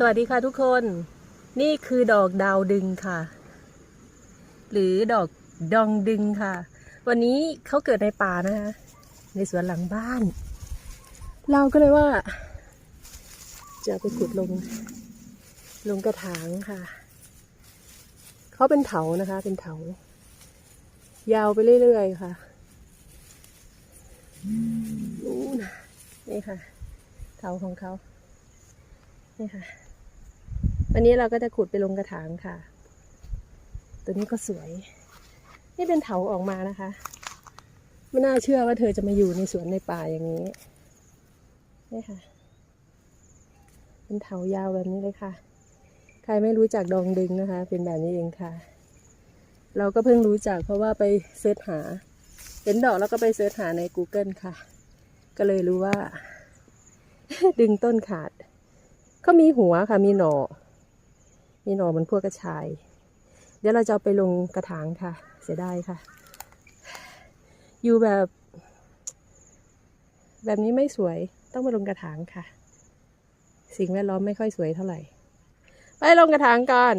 สวัสดีค่ะทุกคน นี่คือดอกดาวดึงค่ะ หรือดอกดองดึงค่ะ วันนี้เขาเกิดในป่านะคะ ในสวนหลังบ้าน เราก็เลยว่า จะไปขุดลง ลงกระถางค่ะ เขาเป็นเถานะคะ เป็นเถายาวไปเรื่อยๆค่ะนู่นนี่ค่ะ เถาของเขา นี่ค่ะ วันนี้เราก็จะขุดไปลงกระถางค่ะ ตัวนี้ก็สวย นี่เป็นเถาออกมานะคะ ไม่น่าเชื่อว่าเธอจะมาอยู่ในสวนในป่าอย่างนี้ นี่ค่ะ เป็นเถายาวแบบนี้เลยค่ะ ใครไม่รู้จักดองดึงนะคะ เป็นแบบนี้เองค่ะ เราก็เพิ่งรู้จักเพราะว่าไปเสิร์ชหา เห็นดอกแล้วก็ไปเสิร์ชหาใน Google ค่ะ ก็เลยรู้ว่า ดึงต้นขาด ก็มีหัวค่ะมีหน่อ มีหน่อมันพวกกระชาย เดี๋ยวเราจะไปลงกระถางค่ะ เสียดายค่ะ อยู่แบบ แบบนี้ไม่สวยต้องมาลงกระถางค่ะ สิ่งแวดล้อมไม่ค่อยสวยเท่าไหร่ ไปลงกระถางก่อน